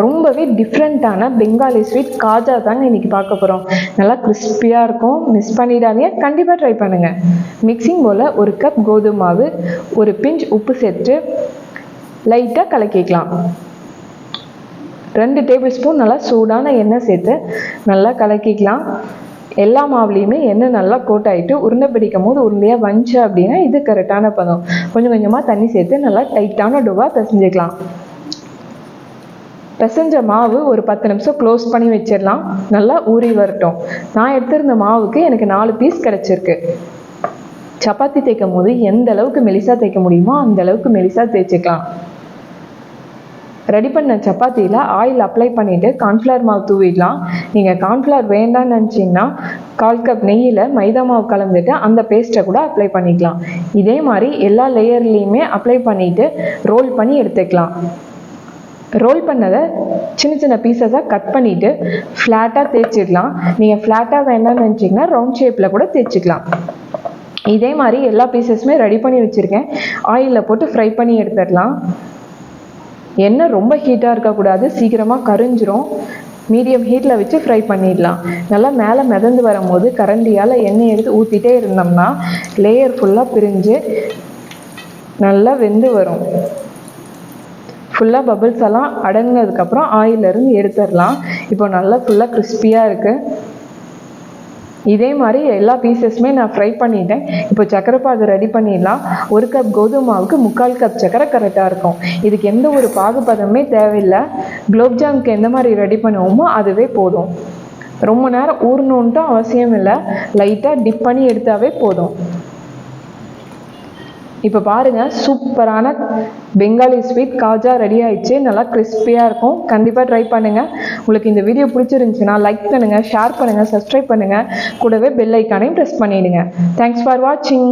ரொம்பவே டிஃப்ரெண்ட்டான பெங்காலி ஸ்வீட் காஜா தாங்க இன்றைக்கி பார்க்க போகிறோம் நல்லா கிறிஸ்பியாக இருக்கும். மிஸ் பண்ணிடாதீங்க. கண்டிப்பாக ட்ரை பண்ணுங்கள் மிக்சிங் போல் ஒரு கப் கோதுமை மாவு ஒரு பிஞ்ச் உப்பு சேர்த்து லைட்டாக கலக்கிக்கலாம். ரெண்டு டேபிள் ஸ்பூன் நல்லா சூடான எண்ணெய் சேர்த்து நல்லா கலக்கிக்கலாம். எல்லா மாவுலேயுமே எண்ணெய் நல்லா கோட் ஆகிட்டு உருண்டை பிடிக்கும் போது உருண்டையாக வந்துச்சு அப்படின்னா இது கரெக்டான பதம். கொஞ்சம் கொஞ்சமாக தண்ணி சேர்த்து நல்லா டைட்டான டோவாக பிசைஞ்சிக்கலாம். பிசைஞ்ச மாவு ஒரு பத்து நிமிஷம் க்ளோஸ் பண்ணி வச்சிடலாம். நல்லா ஊறி வரட்டும். நான் எடுத்திருந்த மாவுக்கு எனக்கு நாலு பீஸ் கிடச்சிருக்கு. சப்பாத்தி தேய்க்கும் போது எந்த அளவுக்கு மெலிசா தேய்க்க முடியுமோ அந்த அளவுக்கு மெலிசா தேய்ச்சிக்கலாம். ரெடி பண்ண சப்பாத்தியில் ஆயில் அப்ளை பண்ணிவிட்டு கார்ன்ஃப்ளவர் மாவு தூவிடலாம். நீங்கள் கார்ன்ஃப்ளவர் வேண்டாம்னு நினச்சிங்கன்னா கால் கப் நெய்யில் மைதா மாவு கலந்துட்டு அந்த பேஸ்ட்டை கூட அப்ளை பண்ணிக்கலாம். இதே மாதிரி எல்லா லேயர்லேயுமே அப்ளை பண்ணிவிட்டு ரோல் பண்ணி எடுத்துக்கலாம். ரோல் பண்ணதை சின்ன சின்ன பீசஸாக கட் பண்ணிவிட்டு ஃப்ளாட்டாக தேய்ச்சிடலாம். நீங்கள் ஃப்ளாட்டாக வேண்டாம்னு நினச்சிங்கன்னா ரவுண்ட் ஷேப்பில் கூட தேய்ச்சிக்கலாம். இதே மாதிரி எல்லா பீசஸுமே ரெடி பண்ணி வச்சுருக்கேன். ஆயிலில் போட்டு ஃப்ரை பண்ணி எடுத்துடலாம். எண்ணெய் ரொம்ப ஹீட்டாக இருக்கக்கூடாது. சீக்கிரமாக கரிஞ்சிரும். மீடியம் ஹீட்டில் வச்சு ஃப்ரை பண்ணிடலாம். நல்லா மேலே மிதந்து வரும்போது கரண்டியால் எண்ணெய் எடுத்து ஊற்றிட்டே இருந்தோம்னா லேயர் ஃபுல்லாக பிரிஞ்சு நல்லா வெந்து வரும். ஃபுல்லாக பபிள்ஸ் எல்லாம் அடங்கினதுக்கப்புறம் ஆயிலிருந்து எடுத்துடலாம். இப்போ நல்லா ஃபுல்லாக கிறிஸ்பியாக இருக்குது இதே மாதிரி எல்லா பீசஸுமே நான் ஃப்ரை பண்ணிட்டேன். இப்போ சக்கரை பாகு ரெடி பண்ணிடலாம். ஒரு கப் கோதுமை மாவுக்கு முக்கால் கப் சக்கரை கரெக்டாக இருக்கும். இதுக்கு எந்த ஒரு பாகுபதமே தேவையில்லை. குலோப்ஜாமுக்கு எந்த மாதிரி ரெடி பண்ணுவோமோ அதுவே போதும். ரொம்ப நேரம் ஊறணுன்ட்டும் அவசியம் இல்லை. லைட்டாக டிப் பண்ணி எடுத்தாவே போதும். இப்போ பாருங்கள் சூப்பரான பெங்காலி ஸ்வீட் காஜா ரெடி ஆயிடுச்சு. நல்லா கிறிஸ்பியாக இருக்கும். கண்டிப்பாக ட்ரை பண்ணுங்கள் உங்களுக்கு இந்த வீடியோ பிடிச்சிருந்துச்சுன்னா லைக் பண்ணுங்கள் ஷேர் பண்ணுங்கள் சப்ஸ்கிரைப் பண்ணுங்கள் கூடவே பெல் ஐக்கானையும் ப்ரெஸ் பண்ணிவிடுங்க தேங்க்ஸ் ஃபார் வாட்சிங்